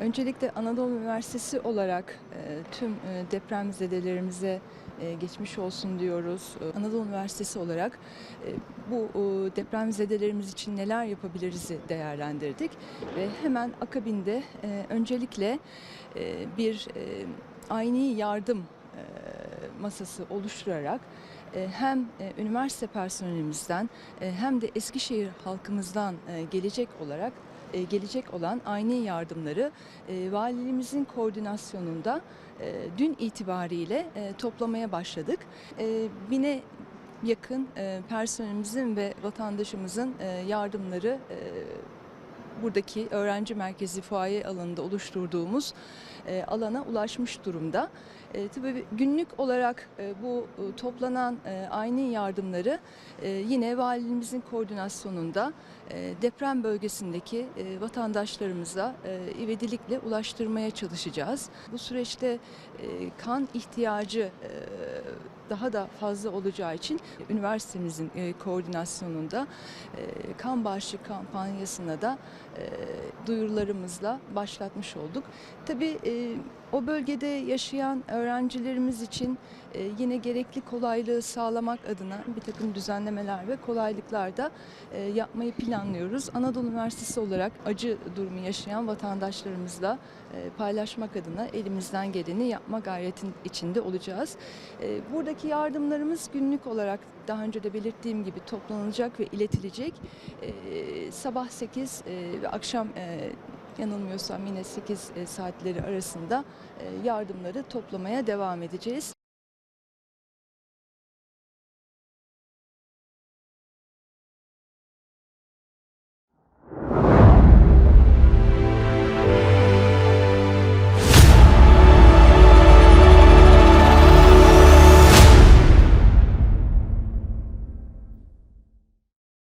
Öncelikle Anadolu Üniversitesi olarak e, tüm e, depremzedelerimize e, geçmiş olsun diyoruz. Anadolu Üniversitesi olarak bu depremzedelerimiz için neler yapabiliriz değerlendirdik ve hemen akabinde öncelikle bir aynı yardım masası oluşturarak hem üniversite personelimizden hem de Eskişehir halkımızdan gelecek olarak e, gelecek olan aynı yardımları e, valiliğimizin koordinasyonunda e, dün itibariyle e, toplamaya başladık. Bine yakın personelimizin ve vatandaşımızın yardımları buradaki öğrenci merkezi fuaye alanında oluşturduğumuz alana ulaşmış durumda. E, tabii günlük olarak e, bu e, toplanan e, aynı yardımları e, yine valiliğimizin koordinasyonunda e, deprem bölgesindeki e, vatandaşlarımıza e, ivedilikle ulaştırmaya çalışacağız. Bu süreçte e, kan ihtiyacı e, daha da fazla olacağı için üniversitemizin e, koordinasyonunda e, kan bağışı kampanyasına da e, duyurularımızla başlatmış olduk. Tabii e, o bölgede yaşayan öğrencilerimiz için e, yine gerekli kolaylığı sağlamak adına bir takım düzenlemeler ve kolaylıklar da e, yapmayı planlıyoruz. Anadolu Üniversitesi olarak acı durumu yaşayan vatandaşlarımızla e, paylaşmak adına elimizden geleni yapma gayretin içinde olacağız. Buradaki yardımlarımız günlük olarak daha önce de belirttiğim gibi toplanılacak ve iletilecek. Sabah 8 e, ve akşam yanılmıyorsam yine 8 saatleri arasında e, yardımları toplamaya devam edeceğiz.